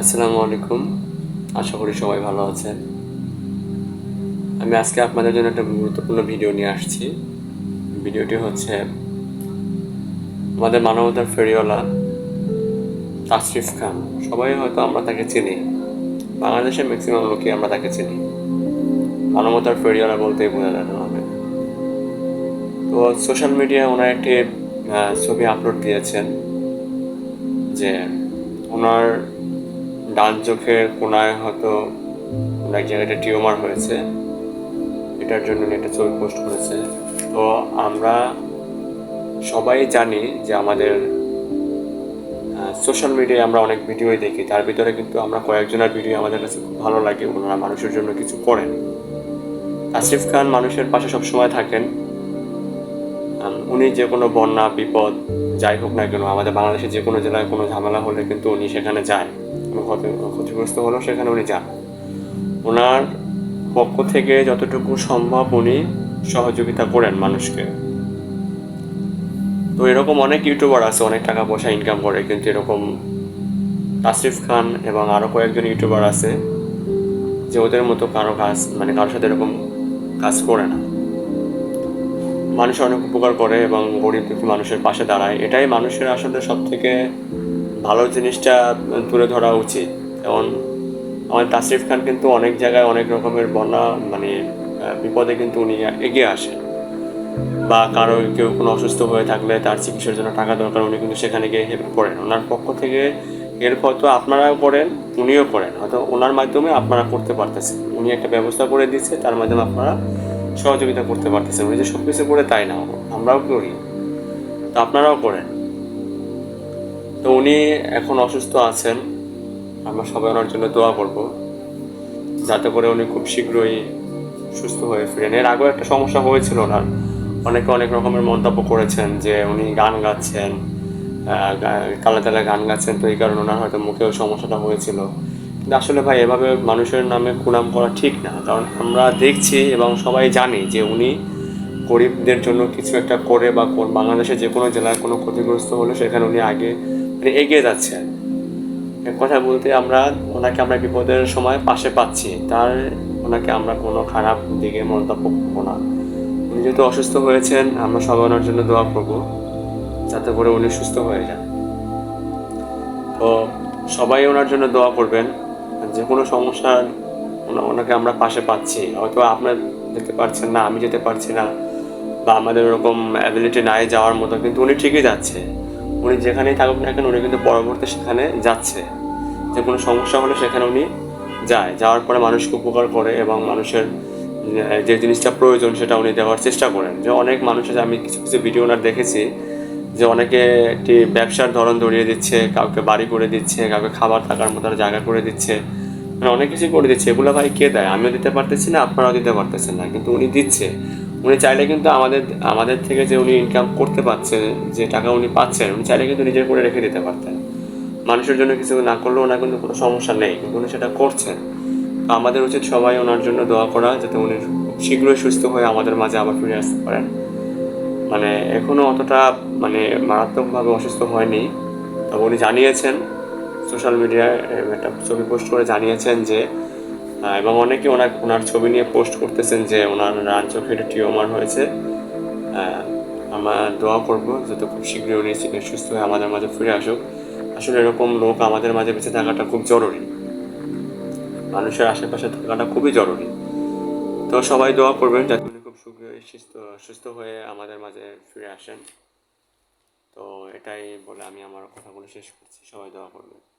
আসসালামু আলাইকুম। আশা করি সবাই ভালো আছেন। আমি আজকে আপনাদের জন্য একটা গুরুত্বপূর্ণ ভিডিও নিয়ে আসছি। ভিডিওটি হচ্ছে আমাদের মানবতার ফেরিওয়ালা তাশরিফ খান। সবাই হয়তো আমরা তাকে চিনি। বাংলাদেশের ম্যাক্সিমাম লোকই আমরা তাকে চিনি। মানবতার ফেরিওয়ালা বলতেই বোঝা যায় হবে তো সোশ্যাল মিডিয়ায় ওনার একটি ছবি আপলোড দিয়েছেন যে ওনার ডান চোখের কোনায় হয়তো এক জায়গায় একটা টিউমার হয়েছে, এটার জন্য একটা ছবি পোস্ট করেছে। তো আমরা সবাই জানি যে আমাদের সোশ্যাল মিডিয়ায় আমরা অনেক ভিডিওই দেখি, তার ভিতরে কিন্তু আমরা কয়েকজনের ভিডিও আমাদের কাছে খুব ভালো লাগে, ওনারা মানুষের জন্য কিছু করেন। আসিফ খান মানুষের পাশে সবসময় থাকেন। উনি যে কোনো বন্যা, বিপদ, যাই হোক না কেন, আমাদের বাংলাদেশের যে কোনো জেলায় কোনো ঝামেলা হলে কিন্তু উনি সেখানে যায়। ক্ষতিগ্রস্ত হলো, সেখানে উনি যান। ওনার পক্ষ থেকে যতটুকু সম্ভব উনি সহযোগিতা করেন মানুষকে। তো এরকম অনেক ইউটিউবার আছে, অনেক টাকা পয়সা ইনকাম করে, কিন্তু এরকম তাসরিফ খান এবং আরও কয়েকজন ইউটিউবার আছে যে ওদের মতো কারও কাজ মানে কারোর সাথে এরকম কাজ করে না। মানুষ অনেক উপকার করে এবং গরিব দুঃখী মানুষের পাশে দাঁড়ায়। এটাই মানুষের আসলে সব থেকে ভালো জিনিসটা তুলে ধরা উচিত। যেমন আমাদের তাসরিফ খান কিন্তু অনেক জায়গায় অনেক রকমের বন্যা মানে বিপদে কিন্তু উনি এগিয়ে আসে বা কারও কেউ কোনো অসুস্থ হয়ে থাকলে তার চিকিৎসার জন্য টাকা দরকার, উনি কিন্তু সেখানে গিয়ে হেল্প করেন। ওনার পক্ষ থেকে হেল্প হয়তো আপনারাও করেন, উনিও করেন। হয়তো ওনার মাধ্যমে আপনারা করতে পারতেছেন। উনি একটা ব্যবস্থা করে দিচ্ছে তার মাধ্যমে আপনারা সহযোগিতা করতে পারতেছেন। উনি যে সব কিছু করে তাই না, আমরাও করি। তো আপনারাও করেন। তো উনি এখন অসুস্থ আছেন। আমরা সবাই ওনার জন্য দোয়া করব। যাতে করে উনি খুব শীঘ্রই সুস্থ হয়ে ফিরেন। এর আগেও একটা সমস্যা হয়েছিল ওনার। অনেকে অনেক রকমের মন্তব্য করেছেন যে উনি গান গাচ্ছেন তালে তালে গান গাচ্ছেন, তো এই কারণে ওনার হয়তো মুখেও সমস্যাটা হয়েছিল। কিন্তু আসলে ভাই, এভাবে মানুষের নামে কুনাম করা ঠিক না। কারণ আমরা দেখছি এবং সবাই জানি যে উনি গরিবদের জন্য কিছু একটা করে বা কোন- বাংলাদেশের যে কোনো জেলায় কোনো ক্ষতিগ্রস্ত হলে সেখানে উনি আগে মানে এগিয়ে যাচ্ছেন কথা বলতে আমরা, ওনাকে আমরা বিপদের সময় পাশে পাচ্ছি, তার, ওনাকে আমরা কোনো খারাপ দিকে মন্তব্য করব না। উনি যেহেতু অসুস্থ হয়েছেন, আমরা সবাই ওনার জন্য দোয়া করব, যাতে করে উনি সুস্থ হয়ে যান। তো সবাই ওনার জন্য দোয়া করবেন যে কোনো সমস্যার ওনা- ওনাকে আমরা পাশে পাচ্ছি। হয়তো আপনার যেতে পারছেন না, আমি যেতে পারছি না বা আমাদের ওরকম অ্যাবিলিটি নাই যাওয়ার মতো, কিন্তু উনি ঠিকই যাচ্ছে। উনি যেখানেই থাকুক না কেন, উনি কিন্তু পরবর্তী সেখানে যাচ্ছে। যে কোনো সমস্যা হলে সেখানে উনি যায়। যাওয়ার পরে মানুষকে উপকার করে এবং মানুষের যে জিনিসটা প্রয়োজন সেটা উনি দেওয়ার চেষ্টা করেন। যে অনেক মানুষের, আমি কিছু কিছু ভিডিও ওনার দেখেছি, যে অনেকে একটি ব্যবসার ধরন ধরিয়ে দিচ্ছে, কাউকে বাড়ি করে দিচ্ছে, কাউকে খাবার থাকার মতো জায়গা করে দিচ্ছে। মানে অনেক কিছু করে দিচ্ছে। এগুলো ভাই কে দেয়? আমিও দিতে পারতেছি না, আপনারাও দিতে পারতেছেন না। কিন্তু উনি দিচ্ছে। উনি চাইলে কিন্তু আমাদের আমাদের থেকে যে উনি ইনকাম করতে পারছেন, যে টাকা উনি পাচ্ছেন, উনি চাইলে কিন্তু নিজের করে রেখে দিতে পারতেন। মানুষের জন্য কিছু না করলেও ওনার কিন্তু কোনো সমস্যা নেই, কিন্তু উনি সেটা করছেন। তো আমাদের উচিত সবাই ওনার জন্য দোয়া করা, যাতে উনি শীঘ্রই সুস্থ হয়ে আমাদের মাঝে আবার ফিরে আসতে পারেন। মানে এখনও অতটা মানে মারাত্মকভাবে অসুস্থ হয়নি। তবে উনি জানিয়েছেন, সোশ্যাল মিডিয়ায়, একটা ছবি পোস্ট করে জানিয়েছেন যে এবং অনেকে ওনার ওনার ছবি নিয়ে পোস্ট করতেছেন যে ওনার রান চোখের টিউমার হয়েছে। আহ, আমরা দোয়া করব যাতে খুব শীঘ্রই উনি সুস্থ হয়ে আমাদের মাঝে ফিরে আসুক। আসলে এরকম লোক আমাদের মাঝে বেঁচে থাকাটা খুব জরুরি। মানুষের আশেপাশে থাকাটা খুবই জরুরি। তো সবাই দোয়া করবেন যাতে উনি খুব শীঘ্রই সুস্থ সুস্থ হয়ে আমাদের মাঝে ফিরে আসেন। তো এটাই বলে আমি আমার কথাগুলো শেষ করছি। সবাই দোয়া করবেন।